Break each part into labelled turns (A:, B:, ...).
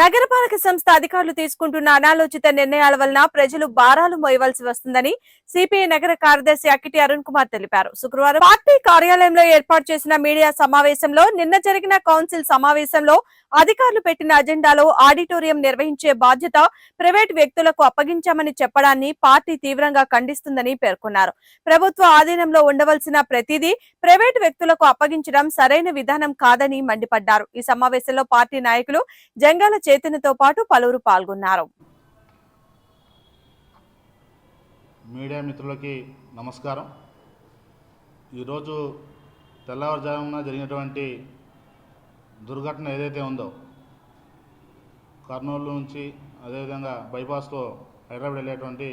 A: నగరపాలక సంస్థ అధికారులు తీసుకుంటున్న అనాలోచిత నిర్ణయాల వలన ప్రజలు భారాలు మోయవలసి వస్తుందని సిపిఐ నగర కార్యదర్శి అక్కిటి అరుణ్ కుమార్ తెలిపారు. శుక్రవారం పార్టీ కార్యాలయంలో ఏర్పాటు చేసిన మీడియా సమావేశంలో నిన్న జరిగిన కౌన్సిల్ సమావేశంలో అధికారులు పెట్టిన అజెండాలో ఆడిటోరియం నిర్వహించే బాధ్యత ప్రైవేట్ వ్యక్తులకు అప్పగించామని చెప్పడాన్ని పార్టీ తీవ్రంగా ఖండిస్తుందని పేర్కొన్నారు. ప్రభుత్వ ఆధీనంలో ఉండవలసిన ప్రతిదీ ప్రైవేట్ వ్యక్తులకు అప్పగించడం సరైన విధానం కాదని మండిపడ్డారు. ఈ సమావేశంలో పార్టీ నాయకులు జంగాల చైతన్యతో పాటు పలువురు పాల్గొన్నారు.
B: మీడియా మిత్రులకి నమస్కారం. ఈరోజు తెల్లవారుజామున జరిగినటువంటి దుర్ఘటన ఏదైతే ఉందో కర్నూలు నుంచి అదేవిధంగా బైపాస్లో హైదరాబాద్ వెళ్ళేటువంటి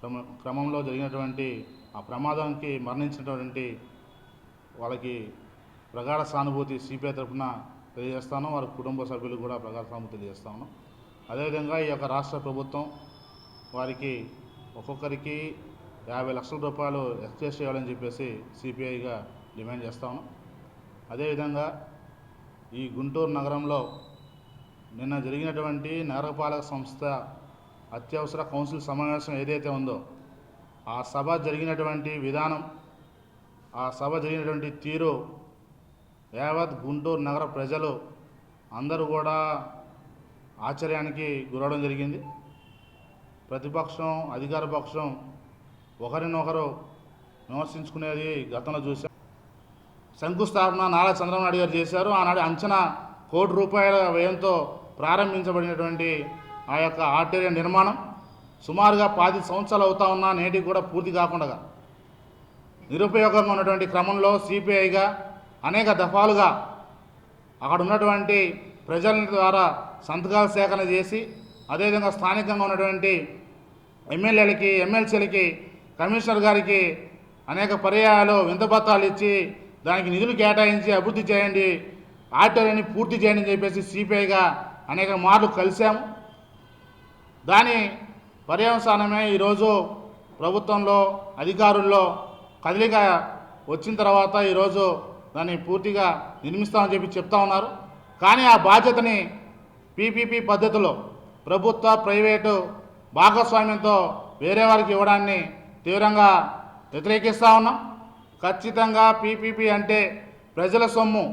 B: క్రమ క్రమంలో జరిగినటువంటి ఆ ప్రమాదానికి మరణించినటువంటి వాళ్ళకి ప్రగాఢ సానుభూతి సిపిఐ తరఫున తెలియజేస్తాను. వారి కుటుంబ సభ్యులకు కూడా ప్రగాఢ తెలియజేస్తా ఉన్నాం అదేవిధంగా ఈ యొక్క రాష్ట్ర ప్రభుత్వం వారికి ఒక్కొక్కరికి యాభై లక్షల రూపాయలు ఎక్స్చేంజ్ చేయాలని చెప్పేసి సిపిఐగా డిమాండ్ చేస్తాను. అదేవిధంగా ఈ గుంటూరు నగరంలో నిన్న జరిగినటువంటి నగరపాలక సంస్థ అత్యవసర కౌన్సిల్ సమావేశం ఏదైతే ఉందో ఆ సభ జరిగినటువంటి విధానం ఆ సభ జరిగినటువంటి తీరు యావత్ గుంటూరు నగర ప్రజలు అందరూ కూడా ఆశ్చర్యానికి గురవడం జరిగింది. ప్రతిపక్షం అధికార పక్షం ఒకరినొకరు విమర్శించుకునేది గతంలో చూసాం శంకుస్థాపన నారా చంద్రబాబు గారు చేశారు. ఆనాడు అంచనా కోటి రూపాయల వ్యయంతో ప్రారంభించబడినటువంటి ఆ యొక్క ఆర్టీరియా నిర్మాణం సుమారుగా పాతి సంవత్సరాలు అవుతా ఉన్నా నేటికి కూడా పూర్తి కాకుండా నిరుపయోగంగా ఉన్నటువంటి క్రమంలో సిపిఐగా అనేక దఫాలుగా అక్కడ ఉన్నటువంటి ప్రజల ద్వారా సంతకాలు సేకరణ చేసి అదేవిధంగా స్థానికంగా ఉన్నటువంటి ఎమ్మెల్యేలకి ఎమ్మెల్సీలకి కమిషనర్ గారికి అనేక పర్యాయాలు వింతపత్రాలు ఇచ్చి దానికి నిధులు కేటాయించి అభివృద్ధి చేయండి ఆర్టీని పూర్తి చేయండి అని చెప్పేసి సిపిఐగా అనేక మార్లు కలిశాము. దాని పర్యవసానమే ఈరోజు ప్రభుత్వంలో అధికారుల్లో కదలిక వచ్చిన తర్వాత ఈరోజు దాన్ని పూర్తిగా నిర్మిస్తామని చెప్పి చెప్తా ఉన్నారు. కానీ ఆ బాధ్యతని పీపీపీ పద్ధతిలో ప్రభుత్వ ప్రైవేటు భాగస్వామ్యంతో వేరే వారికి ఇవ్వడాన్ని తీవ్రంగా వ్యతిరేకిస్తూ ఉన్నాం. ఖచ్చితంగా పీపీపీ అంటే ప్రజల సొమ్ము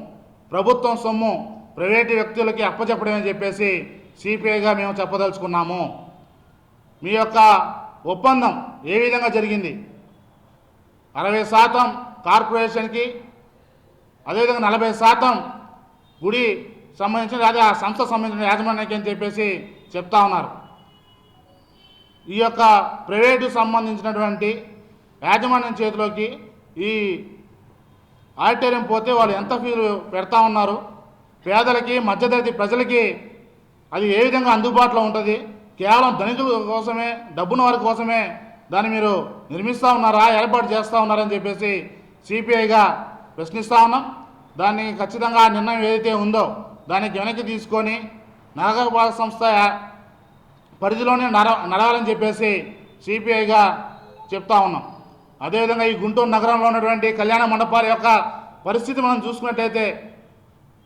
B: ప్రభుత్వం సొమ్ము ప్రైవేటు వ్యక్తులకి అప్పచెప్పడమని చెప్పేసి సిపిఐగా మేము చెప్పదలుచుకున్నాము. మీ యొక్క ఒప్పందం ఏ విధంగా జరిగింది? అరవై శాతం కార్పొరేషన్కి అదేవిధంగా నలభై శాతం గుడి సంబంధించిన అదే ఆ సంస్థ సంబంధించిన యాజమాన్యానికి అని చెప్పేసి చెప్తా ఉన్నారు. ఈ యొక్క ప్రైవేటు సంబంధించినటువంటి యాజమాన్యం చేతిలోకి ఈ ఆడిటోరియం పోతే వాళ్ళు ఎంత ఫీజు పెడతా ఉన్నారు? పేదలకి మధ్యతరగతి ప్రజలకి అది ఏ విధంగా అందుబాటులో ఉంటుంది? కేవలం ధనికుల కోసమే డబ్బున్న వారి కోసమే దాన్ని మీరు నిర్మిస్తూ ఉన్నారా ఏర్పాటు చేస్తూ ఉన్నారని చెప్పేసి సిపిఐగా ప్రశ్నిస్తూ ఉన్నాం. దాన్ని ఖచ్చితంగా ఆ నిర్ణయం ఏదైతే ఉందో దానికి వెనక్కి తీసుకొని నగరపాలక సంస్థ పరిధిలోనే నడ నడవాలని చెప్పేసి సిపిఐగా చెప్తా ఉన్నాం. అదేవిధంగా ఈ గుంటూరు నగరంలో ఉన్నటువంటి కళ్యాణ మండపాల యొక్క పరిస్థితి మనం చూసుకున్నట్టయితే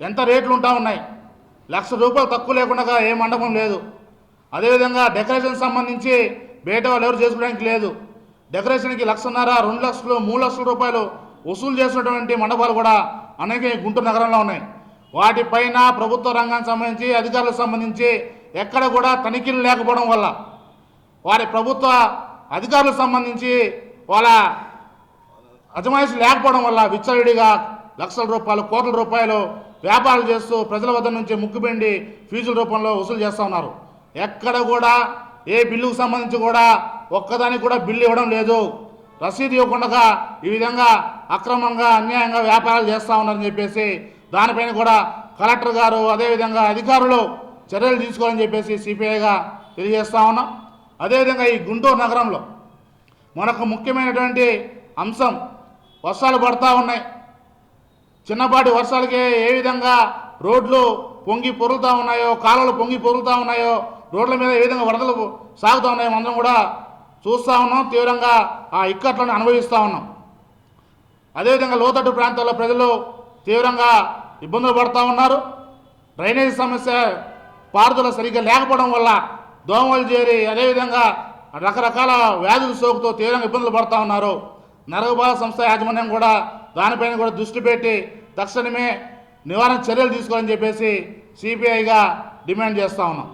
B: ఎంత రేట్లు ఉంటా ఉన్నాయి? లక్ష రూపాయలు తక్కువ లేకుండా ఏ మండపం లేదు. అదేవిధంగా డెకరేషన్ సంబంధించి బయట వాళ్ళు ఎవరు చేసుకోవడానికి లేదు. డెకరేషన్కి లక్షన్నర రెండు లక్షలు మూడు లక్షల రూపాయలు వసూలు చేసినటువంటి మండపాలు కూడా అనేక గుంటూరు నగరంలో ఉన్నాయి. వాటిపైన ప్రభుత్వ రంగానికి సంబంధించి అధికారులకు సంబంధించి ఎక్కడ కూడా తనిఖీలు లేకపోవడం వల్ల వారి ప్రభుత్వ అధికారులకు సంబంధించి వాళ్ళ అజమాయిషి లేకపోవడం వల్ల విచ్చలవిడిగా లక్షల రూపాయలు కోట్ల రూపాయలు వ్యాపారాలు చేస్తూ ప్రజల వద్ద నుంచి ముక్కుబెండి ఫీజుల రూపంలో వసూలు చేస్తూ ఉన్నారు. ఎక్కడ కూడా ఏ బిల్లుకు సంబంధించి కూడా ఒక్కదానికి కూడా బిల్లు ఇవ్వడం లేదు. రసీదు ఇవ్వకుండా ఈ విధంగా అక్రమంగా అన్యాయంగా వ్యాపారాలు చేస్తూ ఉన్నారని చెప్పేసి దానిపైన కూడా కలెక్టర్ గారు అదేవిధంగా అధికారులు చర్యలు తీసుకోవాలని చెప్పేసి సిపిఐగా తెలియజేస్తా ఉన్నాం. అదేవిధంగా ఈ గుంటూరు నగరంలో మనకు ముఖ్యమైనటువంటి అంశం వర్షాలు పడతా ఉన్నాయి. చిన్నపాటి వర్షాలకి ఏ విధంగా రోడ్లు పొంగి పొరులుతూ ఉన్నాయో కాలువలు పొంగి పొరులుతూ ఉన్నాయో రోడ్ల మీద ఏ విధంగా వరదలు సాగుతూ ఉన్నాయో మనం కూడా చూస్తూ ఉన్నాం. తీవ్రంగా ఆ ఇక్కట్లను అనుభవిస్తూ ఉన్నాం. అదేవిధంగా లోతట్టు ప్రాంతాల్లో ప్రజలు తీవ్రంగా ఇబ్బందులు పడుతూ ఉన్నారు. డ్రైనేజ్ సమస్య పారుదల సరిగ్గా లేకపోవడం వల్ల దోమలు చేరి అదేవిధంగా రకరకాల వ్యాధుల సోకుతో తీవ్రంగా ఇబ్బందులు పడుతూ ఉన్నారు. నరగబాల సంస్థ యాజమాన్యం కూడా దానిపైన కూడా దృష్టి పెట్టి తక్షణమే నివారణ చర్యలు తీసుకోవాలని చెప్పేసి సిపిఐగా డిమాండ్ చేస్తూ ఉన్నాం.